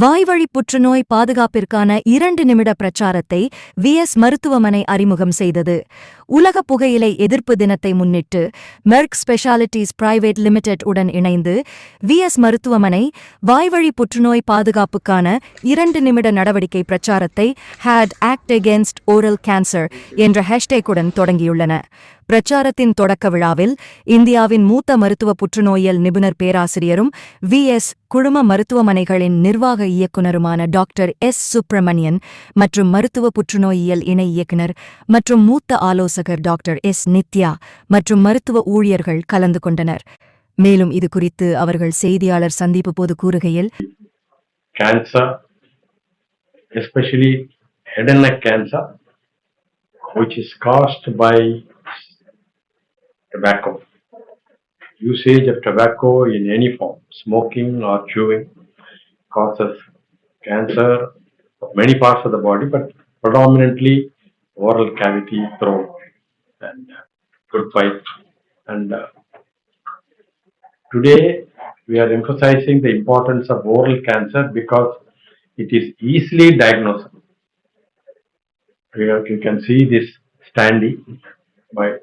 வாய்வழி புற்றுநோய் பாதுகாப்பிற்கான இரண்டு நிமிட பிரச்சாரத்தை வி. எஸ். மருத்துவமனை அறிமுகம் செய்தது. உலக புகையிலை எதிர்ப்பு தினத்தை முன்னிட்டு மெர்க் ஸ்பெஷாலிட்டிஸ் பிரைவேட் லிமிடெட் உடன் இணைந்து வி. எஸ். மருத்துவமனை வாய்வழி புற்றுநோய் பாதுகாப்புக்கான இரண்டு நிமிட நடவடிக்கை பிரச்சாரத்தை hate act against oral cancer என்ற ஹேஷ்டேக்குடன் தொடங்கியுள்ளன. பிரச்சாரத்தின் தொடக்க விழாவில் இந்தியாவின் மூத்த மருத்துவ புற்றுநோயியல் நிபுணர் பேராசிரியரும் வி எஸ் குழும மருத்துவமனைகளின் நிர்வாக இயக்குனருமான டாக்டர் எஸ். சுப்பிரமணியன் மற்றும் மருத்துவ புற்றுநோயியல் இணை இயக்குனர் மற்றும் மூத்த ஆலோசகர் டாக்டர் எஸ். நித்யா மற்றும் மருத்துவ ஊழியர்கள் கலந்து கொண்டனர். மேலும் இது குறித்து அவர்கள் செய்தியாளர் சந்திப்பு போது கூறுகையில் especially head and neck cancer, which is caused by tobacco. Usage of tobacco in any form, smoking or chewing, causes cancer of many parts of the body, but predominantly oral cavity, throat, and uh, good pipe. And uh, Today, we are emphasizing the importance of oral cancer because it is easily diagnosable. You can see this standing by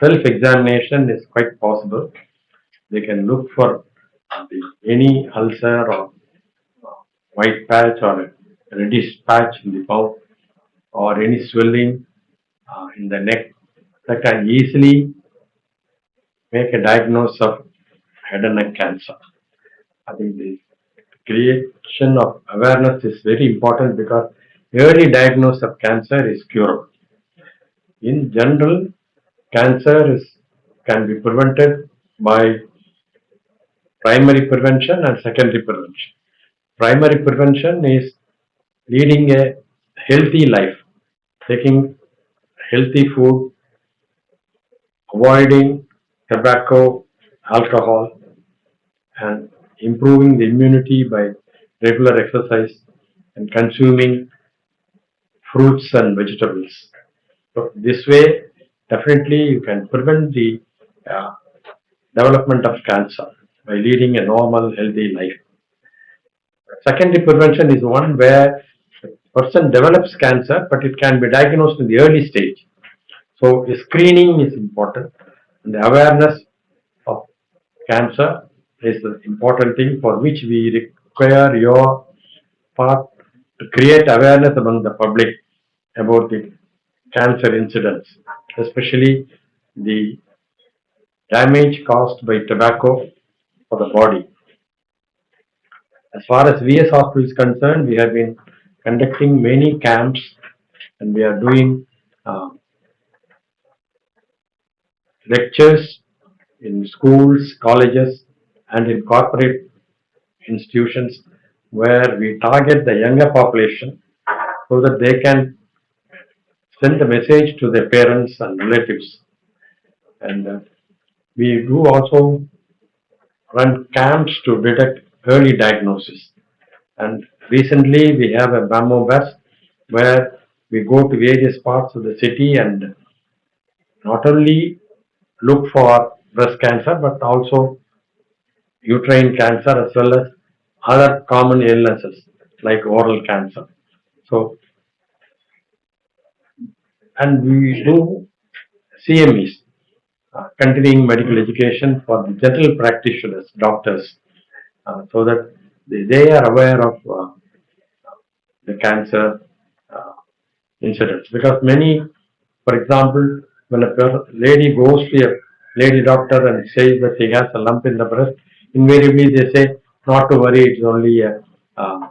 self-examination is quite possible. They can look for any ulcer or white patch or reddish patch in the mouth or any swelling uh, in the neck that can easily make a diagnosis of head and neck cancer. I think the creation of awareness is very important because early diagnosis of cancer is curable. In general, cancer is can be prevented by primary prevention and secondary prevention. Primary prevention is leading a healthy life, taking healthy food, avoiding tobacco, alcohol, and improving the immunity by regular exercise and consuming fruits and vegetables. So this way, definitely you can prevent the uh, development of cancer by leading a normal, healthy life. Secondary prevention is one where person develops cancer, but it can be diagnosed in the early stage. So screening is important, and the awareness of cancer is the important thing for which we require your part to create awareness among the public about the cancer incidents, especially the damage caused by tobacco for the body. As far as VS Hospital is concerned, we have been conducting many camps and we are doing uh, lectures in schools, colleges, and in corporate institutions where we target the younger population so that they can send the message to their parents and relatives. And uh, we do also run camps to detect early diagnosis. And recently we have a BAMO bus where we go to various parts of the city and not only look for breast cancer but also uterine cancer as well as other common illnesses like oral cancer. So, and we do CMEs, uh, continuing medical education for the general practitioners, doctors, uh, so that they, they are aware of uh, the cancer uh, incidents. Because many, for example, when a lady goes to a lady doctor and says that she has a lump in the breast, invariably they say not to worry, it's only a uh,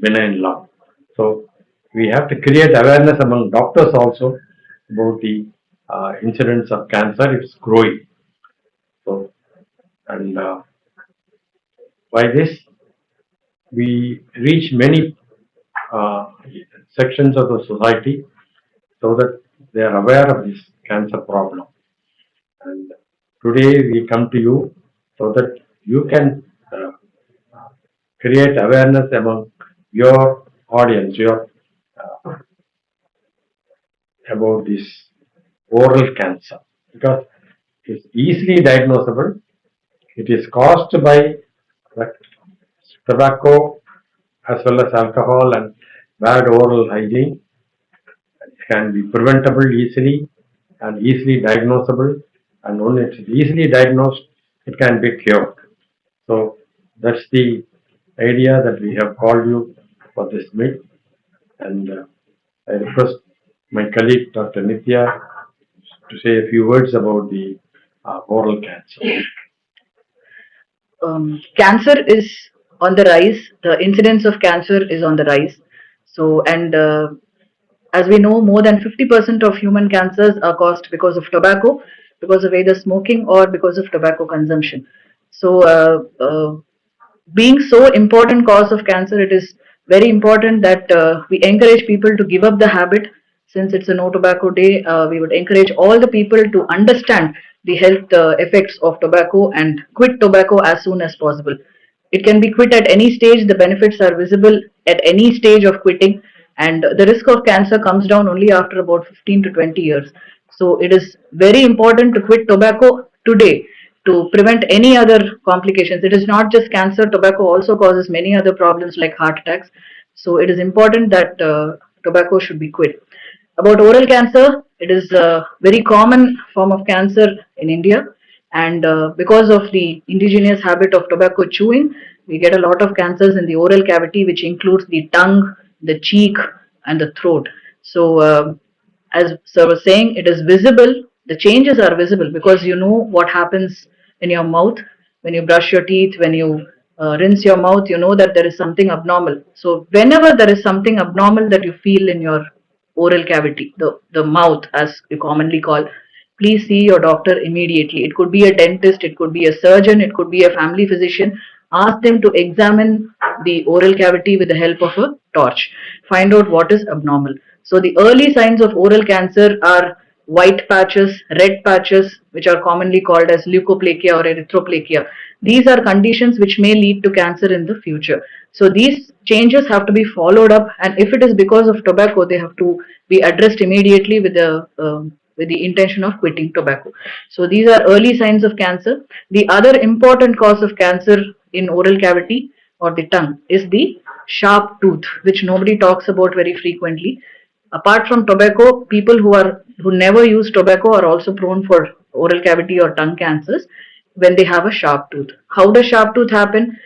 benign lump. So we have to create awareness among doctors also about the uh, incidence of cancer. It's growing. So and uh, by this we reach many uh, sections of the society so that they are aware of this cancer problem. And today we come to you so that you can uh, create awareness among your audience, your about this oral cancer because it's easily diagnosable. It is caused by tobacco as well as alcohol and bad oral hygiene. It can be preventable easily and easily diagnosable. And when it's easily diagnosed, it can be cured. So that's the idea that we have called you for this meet. And uh, I request my colleague, Dr. Nithya to say a few words about the uh, oral cancer. um, cancer is on the rise. The incidence of cancer is on the rise. So, and uh, as we know, more than 50% of human cancers are caused because of tobacco, because of either smoking or because of tobacco consumption. So, uh, uh, being so important cause of cancer, it is very important that uh, we encourage people to give up the habit. Since it's a no tobacco day, uh, we would encourage all the people to understand the health uh, effects of tobacco and quit tobacco as soon as possible. It can be quit at any stage. The benefits are visible at any stage of quitting, and the risk of cancer comes down only after about 15 to 20 years. So it is very important to quit tobacco today to prevent any other complications. It is not just cancer, tobacco also causes many other problems like heart attacks. So it is important that uh, tobacco should be quit. About oral cancer, it is a very common form of cancer in India. And uh, because of the indigenous habit of tobacco chewing, we get a lot of cancers in the oral cavity, which includes the tongue, the cheek, and the throat. So, uh, as sir was saying, it is visible. The changes are visible because you know what happens in your mouth when you brush your teeth, when you uh, rinse your mouth. You know that there is something abnormal. So, whenever there is something abnormal that you feel in your oral cavity, the the mouth, as you commonly call, please see your doctor immediately. It could be a dentist, it could be a surgeon, it could be a family physician. Ask them to examine the oral cavity with the help of a torch. Find out what is abnormal. So the early signs of oral cancer are white patches, red patches, which are commonly called as leukoplakia or erythroplakia. These are conditions which may lead to cancer in the future. So these changes have to be followed up, and if it is because of tobacco, they have to be addressed immediately with the um, with the intention of quitting tobacco. So these are early signs of cancer. The other important cause of cancer in oral cavity or the tongue is the sharp tooth, which nobody talks about very frequently. Apart from tobacco, people who are who never use tobacco are also prone for oral cavity or tongue cancers when they have a sharp tooth. How does sharp tooth happen?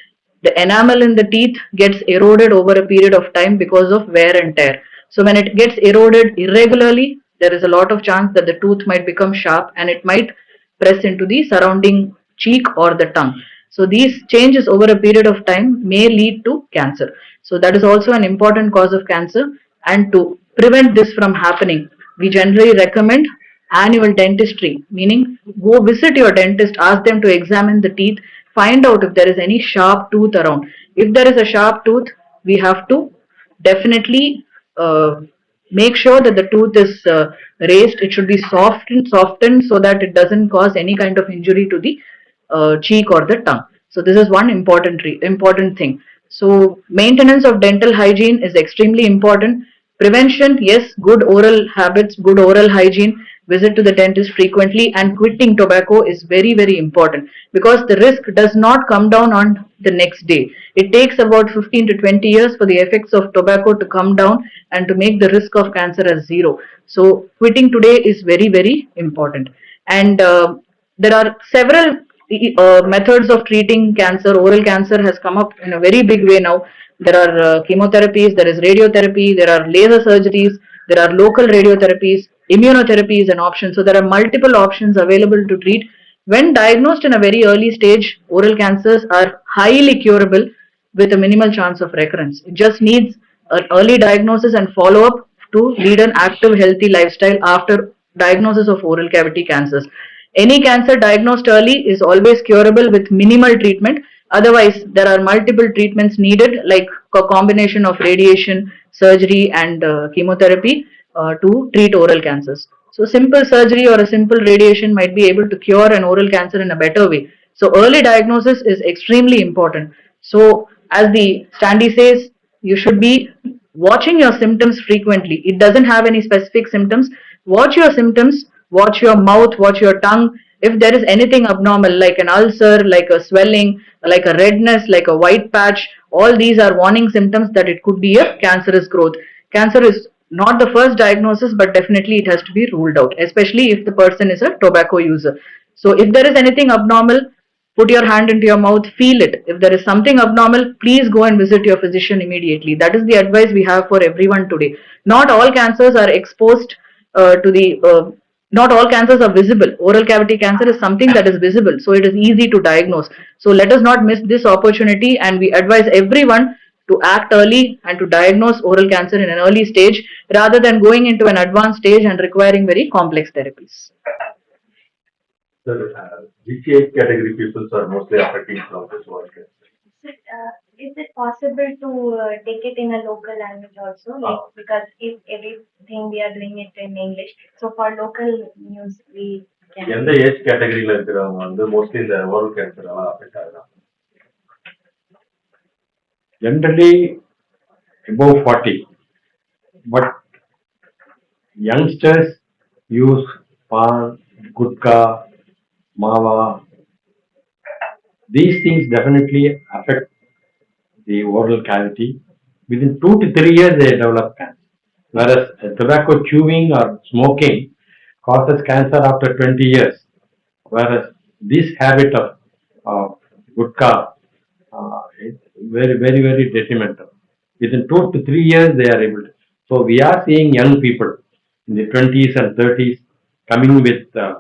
The enamel in the teeth gets eroded over a period of time because of wear and tear. So when it gets eroded irregularly, there is a lot of chance that the tooth might become sharp and it might press into the surrounding cheek or the tongue. So these changes over a period of time may lead to cancer. So that is also an important cause of cancer. And to prevent this from happening, we generally recommend annual dentistry, meaning go visit your dentist, ask them to examine the teeth, find out if there is any sharp tooth around. If there is a sharp tooth, we have to definitely uh, make sure that the tooth is uh, raised. It should be softened, softened so that it doesn't cause any kind of injury to the uh, cheek or the tongue. So this is one important important thing. So maintenance of dental hygiene is extremely important. Prevention, yes, good oral habits, good oral hygiene, visit to the dentist frequently and quitting tobacco is very very important because the risk does not come down on the next day. It takes about 15 to 20 years for the effects of tobacco to come down and to make the risk of cancer as zero. So quitting today is very very important. And uh, there are several uh, methods of treating cancer. Oral cancer has come up in a very big way now. There are uh, chemotherapies, there is radiotherapy, there are laser surgeries, there are local radiotherapies, immunotherapy is an option. So there are multiple options available to treat. When diagnosed in a very early stage, oral cancers are highly curable with a minimal chance of recurrence. It just needs an early diagnosis and follow up to lead an active, healthy lifestyle after diagnosis of oral cavity cancers. Any cancer diagnosed early is always curable with minimal treatment. Otherwise, there are multiple treatments needed, like a combination of radiation, surgery, and uh, chemotherapy uh, to treat oral cancers. So, simple surgery or a simple radiation might be able to cure an oral cancer in a better way. So, early diagnosis is extremely important. So, as the standee says, you should be watching your symptoms frequently. It doesn't have any specific symptoms. Watch your symptoms, watch your mouth, watch your tongue, if there is anything abnormal like an ulcer, like a swelling, like a redness, like a white patch, all these are warning symptoms that it could be a cancerous growth. Cancer is not the first diagnosis, but definitely it has to be ruled out, especially if the person is a tobacco user. So if there is anything abnormal, put your hand into your mouth, feel it. If there is something abnormal, please go and visit your physician immediately. That is the advice we have for everyone today. Not all cancers are exposed uh, to the, uh, not all cancers are visible. Oral cavity cancer is something that is visible, so it is easy to diagnose. So let us not miss this opportunity and we advise everyone to act early and to diagnose oral cancer in an early stage rather than going into an advanced stage and requiring very complex therapies. Sir, uh, which age category peoples are mostly affecting from this work? Is it, uh, is it possible to uh, take it in a local language also? Like, Ah. because if everything we are doing it in English, so for local news we can. எந்த age கேட்டகரியில இருக்கிறவங்க வந்து mostly இந்த oral cancer எல்லாம் affect ஆகுறாங்க generally above 40. But youngsters use pan, gutka, mava. These things definitely affect the oral cavity. Within two to three years, they develop cancer. Whereas uh, tobacco chewing or smoking causes cancer after 20 years. Whereas this habit of, gutka uh, it's very, very, very detrimental. Within two to three years, they are able to. So we are seeing young people in the twenties and thirties coming with uh,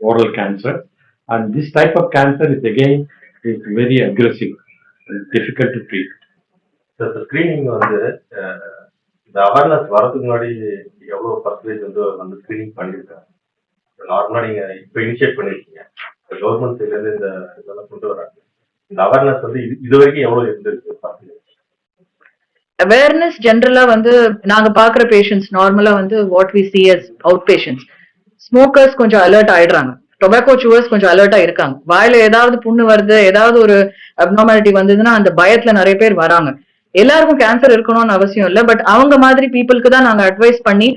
oral cancer. And this type of cancer is again, is very aggressive, difficult to treat. Sir இந்த screening வந்து ah, இந்த awareness வரதுக்கு முன்னாடி எவ்வளவு percentage வந்து வந்து screening பண்ணியிருக்காங்க? நார்மலா நீங்க இப்ப இனிஷியேட் பண்ணிருக்கீங்க கவர்மெண்ட் சைட்ல இருந்து இந்த இதெல்லாம் கொண்டு வராங்க. இந்த அவேர்னஸ் வந்து இது இது வரைக்கும் எவ்வளவு இருந்திருக்கு பர்சன்டேஜ் அவேர்னஸ் ஜென்ரலா வந்து நாங்க பாக்குற பேஷண்ட்ஸ் நார்மலா வந்து what we see as out patients smokers கொஞ்சம் அலர்ட் ஆயிடுறாங்க. டொபாக்கோ சூவர்ஸ் கொஞ்சம் அலர்ட்டா இருக்காங்க. வாயில ஏதாவது புண்ணு வருது ஏதாவது ஒரு அப்நார்மாலிட்டி வந்ததுன்னா அந்த பயத்துல நிறைய பேர் வராங்க. எல்லாருக்கும் கேன்சர் இருக்கணும்னு அவசியம் இல்லை பட் அவங்க மாதிரி பீப்புளுக்கு தான் நாங்க அட்வைஸ் பண்ணி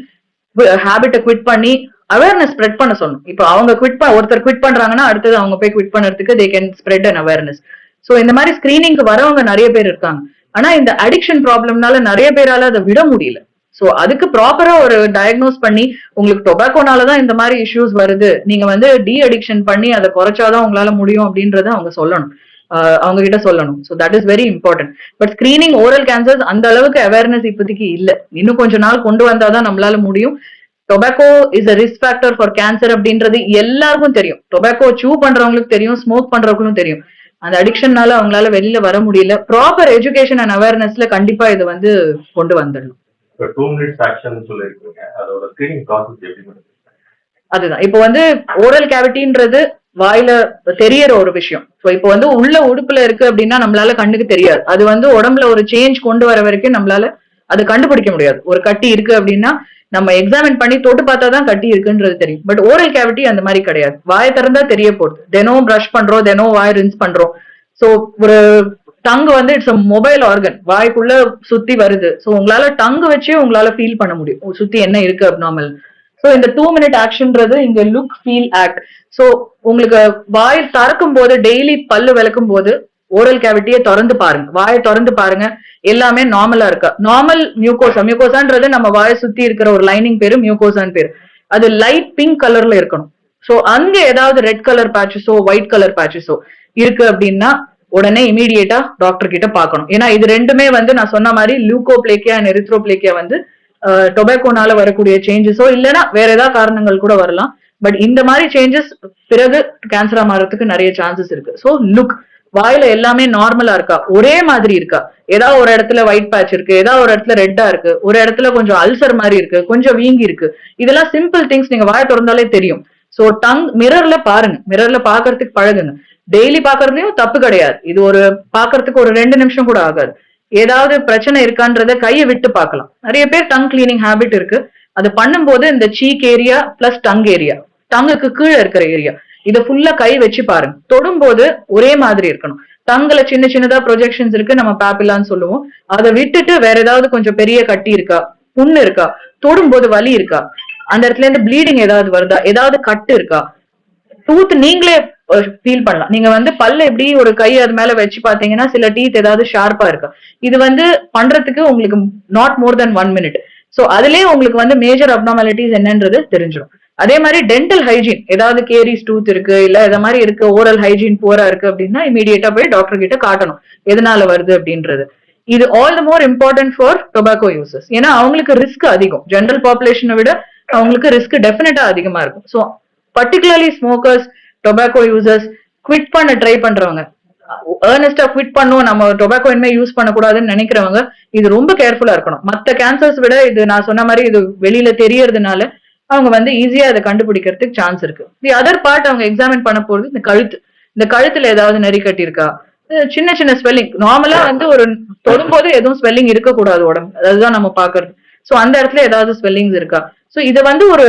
ஹேபிட்டை குவிட் பண்ணி அவேர்னஸ் ஸ்ப்ரெட் பண்ண சொன்னோம் இப்போ அவங்க குவிட் ஒருத்தர் குவிட் பண்றாங்கன்னா அடுத்தது அவங்க போய் குவிட் பண்ணுறதுக்கு they can spread an awareness so இந்த மாதிரி ஸ்கிரீனிங்க்கு வரவங்க நிறைய பேர் இருக்காங்க. ஆனா இந்த அடிக்ஷன் ப்ராப்ளம்னால நிறைய பேரால அதை விட முடியல. ஸோ அதுக்கு ப்ராப்பரா ஒரு டயக்னோஸ் பண்ணி உங்களுக்கு டொபாக்கோனாலதான் இந்த மாதிரி இஷ்யூஸ் வருது. நீங்க வந்து டி அடிக்ஷன் பண்ணி அதை குறைச்சாதான் உங்களால முடியும் அப்படின்றத அவங்க சொல்லணும். அவங்க கிட்ட சொல்லணும். So that is very important but screening oral cancers அந்த அளவுக்கு அவேர்னஸ் இப்போதைக்கு இல்லை. இன்னும் கொஞ்ச நாள் கொண்டு வந்தாதான் நம்மளால முடியும். Tobacco is a risk factor for cancer அப்படின்றது எல்லாருக்கும் தெரியும். டொபாக்கோ சூ பண்றவங்களுக்கு தெரியும் ஸ்மோக் பண்றவங்களுக்கும் தெரியும். அந்த அடிக்ஷன்னால அவங்களால வெளியில வர முடியல. ப்ராப்பர் எஜுகேஷன் அண்ட் அவேர்னஸ்ல கண்டிப்பா இது வந்து கொண்டு வந்துடணும். இப்போ டூ மினிட்ஸ் ஆக்ஷன் சொல்லியிருக்கீங்க. அதோட ஸ்கிரீனிங் ப்ராசஸ் எப்படி அதுதான். இப்போ வந்து ஓரல் கேவிட்டின்றது வாயில தெரியற ஒரு விஷயம். ஸோ இப்போ வந்து உள்ள உடுப்புல இருக்கு அப்படின்னா நம்மளால கண்ணுக்கு தெரியாது. அது வந்து உடம்புல ஒரு சேஞ்ச் கொண்டு வர வரைக்கும் நம்மளால அது கண்டுபிடிக்க முடியாது. ஒரு கட்டி இருக்கு அப்படின்னா நம்ம எக்ஸாமின் பண்ணி தொட்டு பார்த்தா தான் கட்டி இருக்குன்றது தெரியும். பட் ஓரல் கேவிட்டி அந்த மாதிரி கிடையாது. வாயை திறந்தா தெரிய போகுது. தினம் ப்ரஷ் பண்றோம் தினம் வாய் ரின்ஸ் பண்றோம். ஸோ ஒரு டங்கு வந்து இட்ஸ் அ மொபைல் ஆர்கன் வாய்க்குள்ள சுத்தி வருது. ஸோ உங்களால டங்கு வச்சே உங்களால ஃபீல் பண்ண முடியும். சுத்தி என்ன இருக்கு அப்நார்மல் ஸோ இந்த டூ மினிட் ஆக்ஷன்றது இங்க லுக் ஃபீல் ஆக்ட் ஸோ உங்களுக்கு வாய் திறக்கும் போது டெய்லி பல்லு விளக்கும் போது ஓரல் கேவிட்டியை திறந்து பாருங்க. வாயை திறந்து பாருங்க. எல்லாமே நார்மலா இருக்கா. நார்மல் மியூகோசா மியூகோசான்றது நம்ம வாயை சுத்தி இருக்கிற ஒரு லைனிங் பேரு மியூகோசான் பேரு. அது லைட் பிங்க் கலர்ல இருக்கணும். ஸோ அங்க ஏதாவது ரெட் கலர் பேச்சஸோ ஒயிட் கலர் பேச்சஸோ இருக்கு அப்படின்னா உடனே இமீடியட்டா டாக்டர் கிட்ட பார்க்கணும். ஏன்னா இது ரெண்டுமே வந்து நான் சொன்ன மாதிரி லியூகோப்ளேக்கியா அண்ட் எரித்ரோப்ளேக்கியா வந்து டொபேக்கோனால வரக்கூடிய சேஞ்சஸோ இல்லைன்னா வேற ஏதாவது காரணங்கள் கூட வரலாம். பட் இந்த மாதிரி சேஞ்சஸ் பிறகு கேன்சரா மாறதுக்கு நிறைய சான்சஸ் இருக்கு. ஸோ லுக் வாயில எல்லாமே நார்மலா இருக்கா? ஒரே மாதிரி இருக்கா? ஏதாவது ஒரு இடத்துல ஒயிட் பேட்ச் இருக்கு ஏதாவது ஒரு இடத்துல ரெட்டா இருக்கு ஒரு இடத்துல கொஞ்சம் அல்சர் மாதிரி இருக்கு கொஞ்சம் வீங்கி இருக்கு. இதெல்லாம் சிம்பிள் திங்ஸ் நீங்க வாயை திறந்தாலே தெரியும். சோ டங் மிரர்ல பாருங்க. மிரர்ல பாக்குறதுக்கு பழகுங்க. டெய்லி பாக்குறதையும் தப்பு கிடையாது. இது ஒரு பாக்குறதுக்கு ஒரு ரெண்டு நிமிஷம் கூட ஆகாது. ஏதாவது பிரச்சனை இருக்கான்றத கையை விட்டு பார்க்கலாம். நிறைய பேர் டங் கிளீனிங் ஹேபிட் இருக்கு. அது பண்ணும்போது இந்த cheek area plus tongue area டங்குக்கு கீழே இருக்கிற ஏரியா இதை ஃபுல்லா கை வச்சு பாருங்க. தொடும்போது ஒரே மாதிரி இருக்கணும். தங்கல சின்ன சின்னதா ப்ரொஜெக்ஷன்ஸ் இருக்கு நம்ம பாப்பிலான்னு சொல்லுவோம். அதை விட்டுட்டு வேற ஏதாவது கொஞ்சம் பெரிய கட்டி இருக்கா புண்ணு இருக்கா தொடும்போது வலி இருக்கா அந்த இடத்துல இருந்து ப்ளீடிங் ஏதாவது வருதா ஏதாவது கட்டு இருக்கா டூத் நீங்களே ஃபீல் பண்ணலாம். நீங்க வந்து பல்ல எப்படி ஒரு கை அது மேல வச்சு பாத்தீங்கன்னா சில டீத் ஏதாவது ஷார்ப்பா இருக்கும். இது வந்து பண்றதுக்கு உங்களுக்கு not more then one minute so அதுலயே உங்களுக்கு வந்து மேஜர் அப்னாமாலிட்டிஸ் என்னன்றது தெரிஞ்சிடும் அதே மாதிரி டென்டல் ஹைஜீன் ஏதாவது கேரிஸ் டூத் இருக்கு இல்ல இதை மாதிரி இருக்கு ஓரல் ஹைஜீன் போரா இருக்கு அப்படின்னா இமீடியட்டா போய் டாக்டர் கிட்ட காட்டணும். எதனால வருது அப்படின்றது. இது all the more important for tobacco uses ஏன்னா அவங்களுக்கு ரிஸ்க் அதிகம். ஜென்ரல் பாப்புலேஷனை விட அவங்களுக்கு ரிஸ்க் டெஃபினட்டா அதிகமா இருக்கும். So particularly smokers tobacco users quit பண்ண ட்ரை பண்றவங்க. ஏர்னஸ்டா குவிட் பண்ணும் நம்ம டொபாக்கோ இனிமே யூஸ் பண்ணக்கூடாதுன்னு நினைக்கிறவங்க இது ரொம்ப கேர்ஃபுல்லா இருக்கணும். மற்ற கேன்சர்ஸ் விட இது நான் சொன்ன மாதிரி இது வெளியில தெரியறதுனால அவங்க வந்து ஈஸியா அதை கண்டுபிடிக்கிறதுக்கு சான்ஸ் இருக்கு. தி அதர் பார்ட் அவங்க எக்ஸாமின் பண்ண போறது இந்த கழுத்து. இந்த கழுத்துல ஏதாவது நெறி கட்டியிருக்கா? சின்ன சின்ன ஸ்வெல்லிங் நார்மலா வந்து ஒரு தொடும்போது எதுவும் ஸ்வெல்லிங் இருக்கக்கூடாது உடம்பு. அதுதான் நம்ம பாக்குறது ஸோ அந்த இடத்துல ஏதாவது ஸ்வெல்லிங்ஸ் இருக்கா? ஸோ இது வந்து ஒரு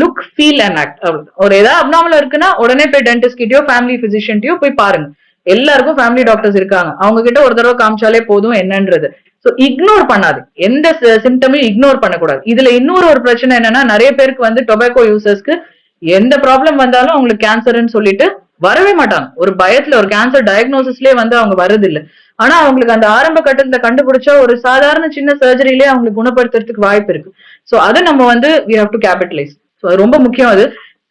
லுக் ஃபீல் அண்ட் ஆக்ட் ஒரு ஏதாவது அப்னாமல் இருக்குன்னா உடனே போய் டென்டிஸ்ட் கிட்டயோ ஃபேமிலி பிசிஷியன்ட்டையோ போய் பாருங்க. எல்லாருக்கும் ஃபேமிலி டாக்டர்ஸ் இருக்காங்க. அவங்க கிட்ட ஒரு தடவை காமிச்சாலே போதும் என்னன்றது. ஸோ இக்னோர் பண்ணாது. எந்த சிம்டமையும் இக்னோர் பண்ணக்கூடாது. இதுல இன்னொரு ஒரு பிரச்சனை என்னன்னா நிறைய பேருக்கு வந்து டொபாக்கோ யூசர்ஸ்க்கு எந்த ப்ராப்ளம் வந்தாலும் அவங்களுக்கு கேன்சர்னு சொல்லிட்டு வரவே மாட்டாங்க. ஒரு பயத்துல ஒரு கேன்சர் டயக்னோசிஸ்லயே வந்து அவங்க வருது இல்லை ஆனா அவங்களுக்கு அந்த ஆரம்ப கட்டத்துல கண்டுபிடிச்சா ஒரு சாதாரண சின்ன சர்ஜரியிலே அவங்களுக்கு குணப்படுத்துறதுக்கு வாய்ப்பு இருக்கு. சோ அதை நம்ம வந்து we have to capitalise so அது ரொம்ப முக்கியம் அது.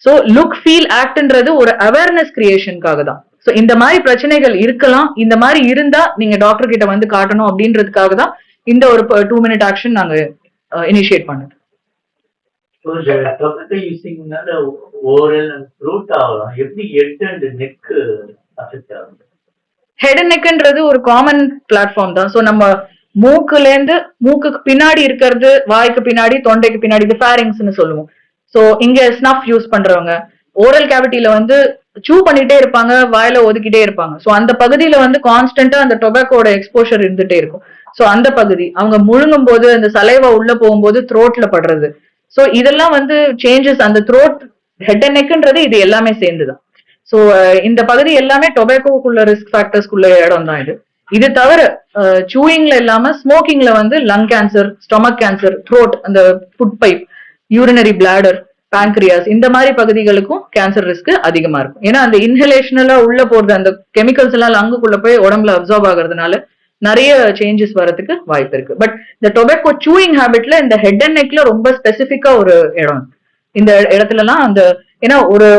சோ லுக் ஃபீல் ஆக்ட்ன்றது ஒரு அவேர்னஸ் கிரியேஷனுக்காக தான் சோ இந்த மாதிரி பிரச்சனைகள் இருக்கலாம். இந்த மாதிரி இருந்தா நீங்க டாக்டர் கிட்ட வந்து காட்டணும் அப்படின்றதுக்காக தான் இந்த ஒரு டூ மினிட் ஆக்ஷன் நாங்க இனிஷியேட் பண்ணது So the ஆகலாம். எப்படி ஹெட் அண்ட் நெக் அஃபெக்ட் ஆகும் ஹெட் அண்ட் நெக்ன்றது ஒரு காமன் பிளாட்ஃபார்ம் தான். ஸோ நம்ம மூக்குல இருந்து மூக்குக்கு பின்னாடி இருக்கிறது வாய்க்கு பின்னாடி தொண்டைக்கு பின்னாடி இது ஃபேரிங்ஸ்னு சொல்லுவோம். ஸோ இங்க ஸ்னஃப் யூஸ் பண்றவங்க ஓரல் கேவிட்டியில வந்து சூ பண்ணிட்டே இருப்பாங்க வாயில ஒதுக்கிட்டே இருப்பாங்க. ஸோ அந்த பகுதியில வந்து கான்ஸ்டன்டா அந்த டொபாக்கோட எக்ஸ்போஷர் இருந்துட்டே இருக்கும். ஸோ அந்த பகுதி அவங்க முழுங்கும் போது அந்த சலைவா உள்ள போகும்போது த்ரோட்ல படுறது. ஸோ இதெல்லாம் வந்து சேஞ்சஸ் அந்த த்ரோட் ஹெட் அண்ட் நெக்ன்றது இது எல்லாமே சேர்ந்துதான். ஸோ uh, இந்த பகுதி எல்லாமே டொபேக்கோக்குள்ள ரிஸ்க் ஃபேக்டர்ஸ்க்குள்ள இடம் தான் இது. இது தவிர uh, சூயிங்ல இல்லாம ஸ்மோக்கிங்ல வந்து lung cancer stomach cancer throat அந்த food pipe urinary bladder pancreas இந்த மாதிரி பகுதிகளுக்கும் கேன்சர் ரிஸ்க் அதிகமா இருக்கும். ஏன்னா அந்த இன்ஹலேஷனலா உள்ள போறது அந்த கெமிக்கல்ஸ் எல்லாம் லங்குக்குள்ள போய் உடம்புல அப்சர்வ் ஆகுறதுனால நிறைய சேஞ்சஸ் வரதுக்கு வாய்ப்பு இருக்கு. பட் இந்த டொபேக்கோ சூயிங் ஹேபிட்ல இந்த ஹெட் அண்ட் நெக்ல ரொம்ப ஸ்பெசிபிக்கா ஒரு இடம். இந்த இடத்துலலாம் அந்த ஏன்னா ஒரு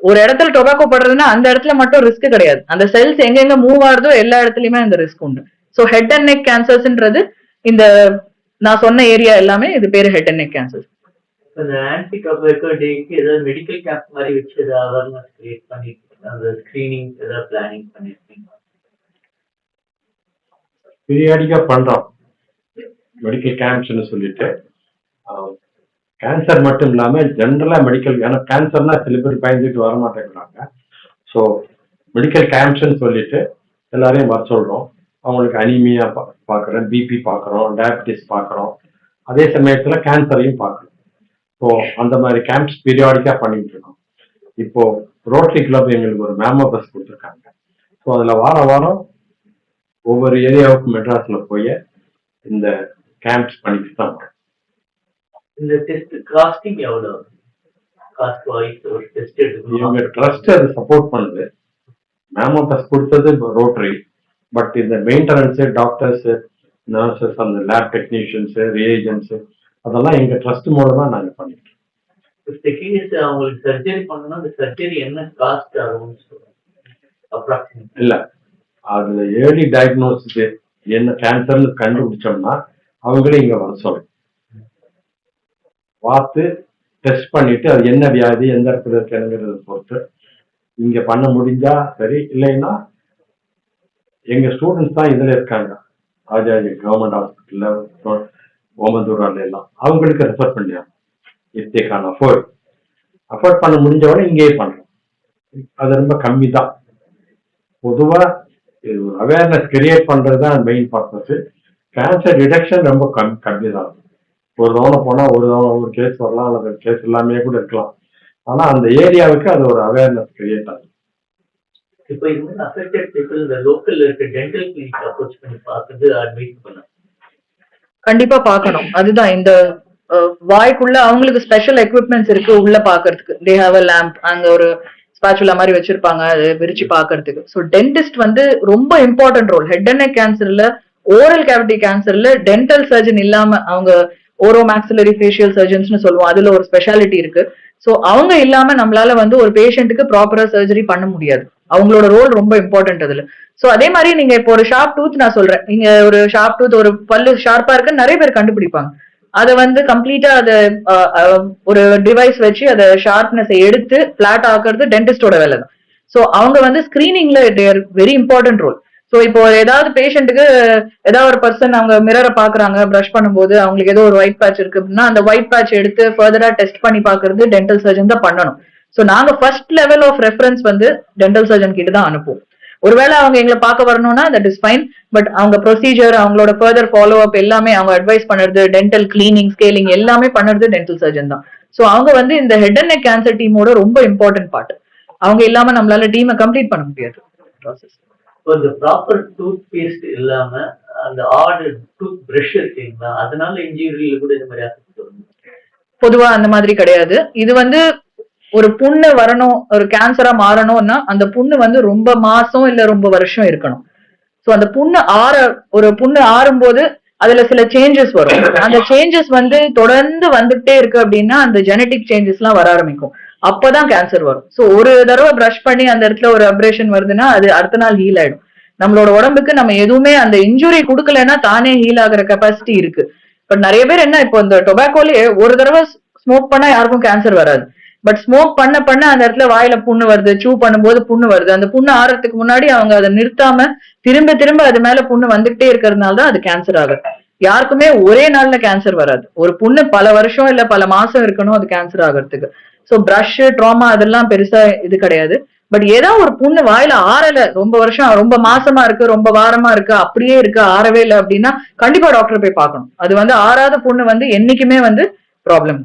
ஒரு இடத்துல டொபாக்கோ படுறதுன்னா அந்த இடத்துல மட்டும் ரிஸ்க் கிடையாது. அந்த செல்ஸ் எங்கெங்க மூவ் ஆகுதோ எல்லா இடத்துலயுமே அந்த ரிஸ்க் உண்டு. ஸோ ஹெட் அண்ட் நெக் கேன்சர்ஸ்ன்றது இந்த நான் சொன்ன ஏரியா எல்லாமே இது பேரு ஹெட் அண்ட் நெக் கேன்சர் அந்த ஆன்டி டொபாக்கோ டேக்கு ஏதாவது மெடிக்கல் கேம்ப் மாதிரி வச்சு ஏதாவது அவேர்னஸ் கிரியேட் பண்ணி அந்த ஸ்கிரீனிங் ஏதாவது பிளானிங் பண்ணிருக்கீங்க பீரியாடிக்கா பண்றோம். மெடிக்கல் கேம்ப்ஸ்னு சொல்லிட்டு. கேன்சர் மட்டும் இல்லாம ஜென்ரலா மெடிக்கல் ஏன்னா கேன்சர்னா சில பேர் பயந்துட்டு வர மாட்டேங்கிறாங்க. ஸோ மெடிக்கல் கேம்ப்ஸ்னு சொல்லிட்டு எல்லாரையும் வர சொல்றோம். அவங்களுக்கு அனிமியா பார்க்குறோம் பிபி பார்க்குறோம் டயபிட்டிஸ் பார்க்குறோம் அதே சமயத்துல கேன்சரையும் பார்க்குறோம் ஸோ அந்த மாதிரி கேம்ப்ஸ் பீரியாடிக்கா பண்ணிட்டு இருக்கோம். இப்போ ரோட்டரி கிளப் எங்களுக்கு ஒரு மேமோ பஸ் கொடுத்துருக்காங்க. ஸோ அதுல வார வாரம் ஒவ்வொரு ஏரியாவுக்கும் மெட்ராஸ்ல போய் இந்த கேம்ப்ஸ் பண்ணிட்டு தான் வரோம். இந்த டெஸ்ட் காஸ்டிங் எவ்வளவு? காஸ்ட் வைஸ் ஒரு டெஸ்ட் இவங்க எடுக்கணும் ட்ரஸ்ட் அதை சப்போர்ட் பண்ணுது. மேமோ பஸ் கொடுத்தது ரோட்டரி பட் இந்த மெயின்டெனன்ஸ் டாக்டர்ஸ் நர்சஸ் அந்த லேப் டெக்னீஷியன்ஸ் ரியேஜன்ஸ் அதெல்லாம் எங்க ட்ரஸ்ட் மூலமா நாங்க பண்ணிட்டு அவங்களுக்கு சர்ஜரி பண்ணணும்னா அந்த சர்ஜரி என்ன காஸ்ட் ஆகும்னு சொல்லுவாங்க இல்ல. அதுல ஏர்லி டயக்னோசிஸ் என்ன கேன்சர்னு கண்டுபிடிச்சோம்னா அவங்களே இங்க வர சொல்லும் பார்த்து டெஸ்ட் பண்ணிட்டு அது என்ன வியாதி எந்த இடத்துல இருக்குங்கிறத பொறுத்து. இங்க பண்ண முடிஞ்சா சரி இல்லைன்னா எங்க ஸ்டூடெண்ட்ஸ் தான் இதுல இருக்காங்க. ராஜாஜி கவர்மெண்ட் ஹாஸ்பிட்டல்ல ஓமந்தூரால எல்லாம். அவங்களுக்கு refer பண்ணியாங்க if they can afford afford பண்ண முடிஞ்சவரை இங்கேயே பண்றோம். அது ரொம்ப கம்மி தான் பொதுவா அவேர்னஸ் கிரியேட் பண்றது தான் மெயின் பர்பஸ் கேன்சர் டிடெக்ஷன் ரொம்ப கம் கம்மி தான் ஒரு தவணை போனா ஒரு தவணை ஒரு கேஸ் வரலாம் அல்லது கேஸ் எல்லாமே கூட இருக்கலாம். ஆனா அந்த ஏரியாவுக்கு அது ஒரு அவேர்னஸ் கிரியேட் ஆகும் இப்போ இது மாதிரி அஃபெக்டட் பீப்புள் இந்த லோக்கல்ல இருக்க டென்டல் கிளினிக் அப்ரோச் பண்ணி பார்த்துட்டு அட்வைஸ் பண்ண கண்டிப்பா பார்க்கணும். அதுதான் இந்த வாய்க்குள்ள அவங்களுக்கு ஸ்பெஷல் எக்யூப்மெண்ட்ஸ் இருக்கு உள்ள பாக்குறதுக்கு தே ஹாவ் அ லேம்ப் அங்க ஒரு ஸ்பாச்சுலா மாதிரி வச்சிருப்பாங்க அது விரிச்சு பாக்குறதுக்கு ஸோ டென்டிஸ்ட் வந்து ரொம்ப important role head and neck கேன்சர்ல oral cavity கேன்சர்ல டென்டல் சர்ஜன் இல்லாம அவங்க ஓரோ மேக்ஸிலரி ஃபேஷியல் சர்ஜன்ஸ்னு சொல்லுவோம். அதுல ஒரு ஸ்பெஷாலிட்டி இருக்கு. ஸோ அவங்க இல்லாம நம்மளால வந்து ஒரு பேஷண்ட்டுக்கு ப்ராப்பரா சர்ஜரி பண்ண முடியாது. அவங்களோட ரோல் ரொம்ப இம்பார்ட்டன்ட் அதுல. ஸோ அதே மாதிரி நீங்க இப்போ ஒரு ஷார்ப் டூத் நான் சொல்றேன். நீங்க ஒரு ஷார்ப் டூத் ஒரு பல்லு ஷார்ப்பா இருக்குன்னு நிறைய பேர் கண்டுபிடிப்பாங்க. அதை வந்து கம்ப்ளீட்டா அதை ஒரு டிவைஸ் வச்சு அதை ஷார்ப்னஸ் எடுத்து பிளாட் ஆக்குறது டென்டிஸ்டோட வேலை தான் ஸோ அவங்க வந்து ஸ்கிரீனிங்ல their very important role so இப்போ ஏதாவது பேஷண்ட்டுக்கு ஏதாவது ஒரு பர்சன் அவங்க மிரரை பாக்குறாங்க ப்ரஷ் பண்ணும்போது அவங்களுக்கு ஏதோ ஒரு ஒயிட் பேட்ச் இருக்கு அப்படின்னா அந்த ஒயிட் பேட்ச் எடுத்து ஃபர்தரா டெஸ்ட் பண்ணி பாக்குறது டென்டல் சர்ஜன் தான் பண்ணணும். ஸோ நாங்க ஃபர்ஸ்ட் லெவல் ஆஃப் ரெஃபரன்ஸ் வந்து டென்டல் சர்ஜன் கிட்ட தான் அனுப்புவோம். ஒருவேளை அவங்க எங்களை பார்க்க வரணும்னா தட் இஸ் ஃபைன் பட் அவங்க ப்ரொசீஜர் அவங்களோட ஃபர்தர் ஃபாலோ அப் எல்லாமே அவங்க அட்வைஸ் பண்ணுறது டென்டல் கிளீனிங் ஸ்கேலிங் எல்லாமே பண்ணுறது டென்டல் சர்ஜன் தான். ஸோ அவங்க வந்து இந்த ஹெட் அண்ட் நெக் கேன்சர் டீமோட ரொம்ப இம்பார்ட்டன்ட் பார்ட் அவங்க இல்லாம நம்மளால டீமை கம்ப்ளீட் பண்ண முடியாது. ப்ராசஸ் இந்த ப்ராப்பர் டூத் பேஸ்ட் இல்லாம அந்த ஆடு டூத் பிரஷ் இருக்கீங்களா? அதனால இன்ஜுரியில கூட இந்த மாதிரி ஆசைப்பட்டு வரும். பொதுவா அந்த மாதிரி கிடையாது. இது வந்து ஒரு புண்ணு வரணும் ஒரு கேன்சரா மாறணும்னா அந்த புண்ணு வந்து ரொம்ப மாசம் இல்ல ரொம்ப வருஷம் இருக்கணும். சோ அந்த புண்ணு ஆற ஒரு புண்ணு ஆறும்போது அதுல சில சேஞ்சஸ் வரும். அந்த சேஞ்சஸ் வந்து தொடர்ந்து வந்துட்டே இருக்கு அப்படின்னா அந்த ஜெனட்டிக் சேஞ்சஸ் எல்லாம் வர ஆரம்பிக்கும். அப்பதான் கேன்சர் வரும். சோ ஒரு தடவை ப்ரஷ் பண்ணி அந்த இடத்துல ஒரு அப்ரேஷன் வருதுன்னா அது அடுத்த நாள் ஹீல் ஆயிடும். நம்மளோட உடம்புக்கு நம்ம எதுவுமே அந்த இன்ஜுரி கொடுக்கலன்னா தானே ஹீல் ஆகுற கெப்பாசிட்டி இருக்கு. பட் நிறைய பேர் என்ன இப்போ இந்த டொபாக்கோலயே ஒரு தடவை ஸ்மோக் பண்ணா யாருக்கும் கேன்சர் வராது. பட் ஸ்மோக் பண்ண பண்ண அந்த இடத்துல வாயில புண்ணு வருது சூ பண்ணும்போது புண்ணு வருது. அந்த புண்ணு ஆறதுக்கு முன்னாடி அவங்க அதை நிறுத்தாம திரும்ப திரும்ப அது மேல புண்ணு வந்துகிட்டே இருக்கிறதுனால தான் அது கேன்சர் ஆகுது. யாருக்குமே ஒரே நாள்ல கேன்சர் வராது. ஒரு புண்ணு பல வருஷம் இல்ல பல மாசம் இருக்கணும் அது கேன்சர் ஆகிறதுக்கு. சோ பிரஷ் ட்ராமா அதெல்லாம் பெருசா இது கிடையாது. பட் ஏதோ ஒரு புண்ணு வாயில ஆறல ரொம்ப வருஷம் ரொம்ப மாசமா இருக்கு ரொம்ப வாரமா இருக்கு அப்படியே இருக்கு ஆறவே இல்லை அப்படின்னா கண்டிப்பா டாக்டர் போய் பார்க்கணும். அது வந்து ஆறாத புண்ணு வந்து என்னைக்குமே வந்து ப்ராப்ளம்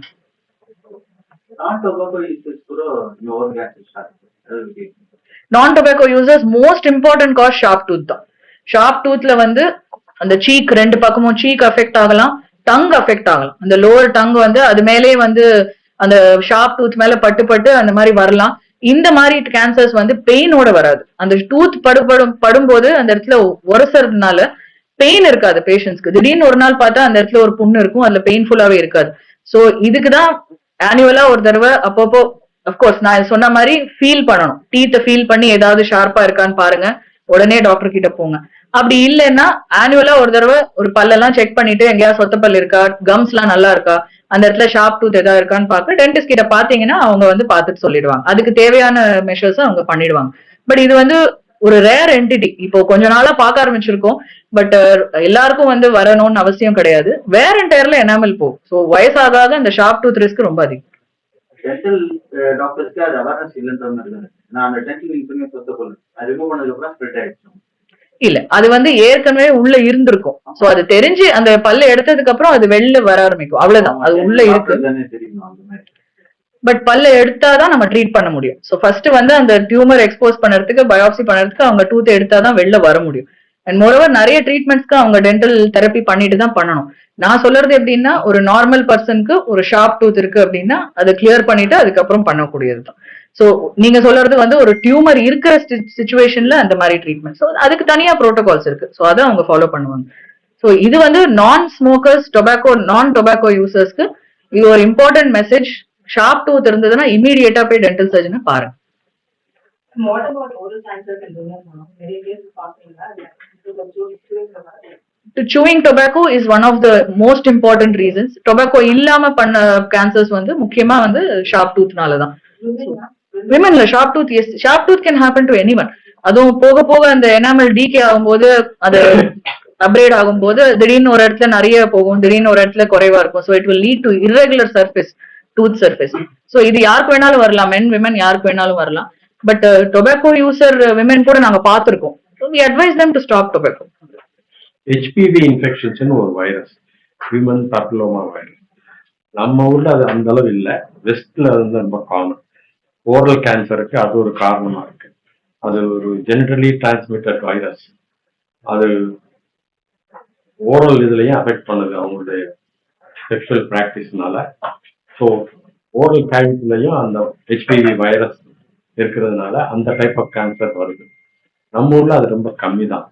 நான் tobacco users most important cause sharp tooth தான். ஷார்ப் டூத்ல வந்து அந்த சீக் ரெண்டு பக்கமும் சீக் அஃபெக்ட் ஆகலாம் டங் அஃபெக்ட் ஆகலாம். அந்த லோவர் டங் வந்து அது மேலே வந்து அந்த ஷார்ப் டூத் மேல பட்டு பட்டு அந்த மாதிரி வரலாம். இந்த மாதிரி கேன்சர்ஸ் வந்து பெயினோட வராது. அந்த டூத் படுபடும் படும்போது அந்த இடத்துல உரசறதுனால பெயின் இருக்காது பேஷண்ட்ஸ்க்கு திடீர்னு ஒரு நாள் பார்த்தா அந்த இடத்துல ஒரு புண்ணு இருக்கும் அதுல பெயின்ஃபுல்லாவே இருக்காது. சோ இதுக்கு தான் ஆனுவலா ஒரு தடவை அப்பப்போ அப்கோர்ஸ் நான் சொன்ன மாதிரி ஃபீல் பண்ணணும். டீத்தை ஃபீல் பண்ணி ஏதாவது ஷார்ப்பா இருக்கான்னு பாருங்க. உடனே டாக்டர் கிட்ட போங்க. அப்படி இல்லைன்னா ஆனுவலா ஒரு தடவை ஒரு பல்லெல்லாம் செக் பண்ணிட்டு எங்கேயாவது சொத்த பல் இருக்கா? கம்ஸ் எல்லாம் நல்லா இருக்கா? அந்த இடத்துல ஷார்ப் டூத் ஏதாவது இருக்கான்னு பார்த்து டென்டிஸ்ட் கிட்ட பாத்தீங்கன்னா அவங்க வந்து பார்த்துட்டு சொல்லிடுவாங்க. அதுக்கு தேவையான மெஷர்ஸ் அவங்க பண்ணிடுவாங்க. பட் இது வந்து ஒரு ரேர் என்டிட்டி இப்போ கொஞ்ச நாளா பார்க்க ஆரம்பிச்சிருக்கோம். பட் எல்லாருக்கும் வந்து வரணும்னு அவசியம் கிடையாது. வேற என்டையர்ல எனாமல் போகும் ஸோ வயசாக அந்த ஷார்ப் டூத் ரிஸ்க் ரொம்ப அதிகம். டென்டல் டாக்டர்ஸ்க்கு அது அவேர்னஸ் இல்லைன்ற மாதிரி நான் அந்த டென்டல் இன்ஃபர்மேஷன் சொத்த போல அது ரிமூவ் பண்ணதுக்கு அப்புறம் ஸ்ப்ரெட் ஆயிடுச்சு. இல்ல. அது வந்து ஏற்கனவே உள்ள இருந்திருக்கும். சோ அது தெரிஞ்சு அந்த பல்ல எடுத்ததுக்கு அப்புறம் அது வெளில வர ஆரம்பிக்கும். அவ்வளவுதான். அது உள்ள இருக்கு. பட் பல்ல எடுத்தாதான் நம்ம ட்ரீட் பண்ண முடியும். சோ ஃபர்ஸ்ட் வந்து அந்த டியூமர் எக்ஸ்போஸ் பண்ணறதுக்கு பயாப்சி பண்ணறதுக்கு அவங்க டூத் எடுத்தாதான் வெளில வர முடியும். அண்ட் மோரோவர் நிறைய ட்ரீட்மெண்ட்ஸ்க்கு அவங்க டென்டல் தெரப்பி பண்ணிட்டு தான் பண்ணணும். நான் சொல்றது எப்படின்னா ஒரு நார்மல் பர்சனுக்கு ஒரு ஷார்ப் டூத் இருக்கு அப்படின்னா அதை கிளியர் பண்ணிட்டு அதுக்கப்புறம் பண்ணக்கூடியது தான் ஸோ நீங்க சொல்றது வந்து ஒரு டியூமர் இருக்கிற சுச்சுவேஷன்ல அந்த மாதிரி ட்ரீட்மெண்ட் ஸோ அதுக்கு தனியா ப்ரோட்டோகால்ஸ் இருக்கு. ஸோ அதை அவங்க ஃபாலோ பண்ணுவாங்க. ஸோ இது வந்து நான் ஸ்மோக்கர்ஸ் டொபாக்கோ நான் டொபாக்கோ யூசர்ஸ்க்கு இது ஒரு இம்பார்ட்டன்ட் மெசேஜ் ஷார்ப் டூத் இருந்ததுன்னா இமீடியட்டா போய் டென்டல் சர்ஜனை பாருங்க. Chewing tobacco is one of the most important reasons tobacco இல்லாம பண்ண கேன்சர்ஸ் வந்து முக்கியமா வந்து ஷார்ப் டூத்னால தான் விமன்ல sharp tooth yes sharp tooth can happen to anyone அதுவும் போக போக அந்த எனாமல் டிகே ஆகும்போது அது அப்கிரேட் ஆகும்போது திடீர்னு ஒரு இடத்துல நிறைய போகும் திடீர்னு ஒரு இடத்துல குறைவா இருக்கும். So it will lead to irregular surface tooth surface so இது யாருக்கு வேணாலும் வரலாம். மென் விமன் யாருக்கு வேணாலும் வரலாம். பட் டொபாக்கோ யூசர் விமன் கூட நாங்க பார்த்திருக்கோம். We advise them to stop tobacco HPV இன்ஃபெக்ஷன்ஸ்னு ஒரு வைரஸ் விமன் பர்லோமா வைரஸ் நம்ம ஊர்ல அது அந்த அளவு இல்லை. வெஸ்ட்ல வந்து ரொம்ப காமன் ஓரல் கேன்சருக்கு அது ஒரு காரணமா இருக்கு. அது ஒரு ஜெனரலி டிரான்ஸ்மிட்டட் வைரஸ் அது ஓரல் இதுலயும் அஃபெக்ட் பண்ணுது அவங்களுடைய செக்ஷுவல் ப்ராக்டிஸ்னால ஸோ ஓரல் கேவிட்டிலையும் அந்த ஹெச்பிவி வைரஸ் இருக்கிறதுனால அந்த டைப் ஆஃப் கேன்சர் வருது. நம்ம ஊர்ல அது ரொம்ப கம்மி தான்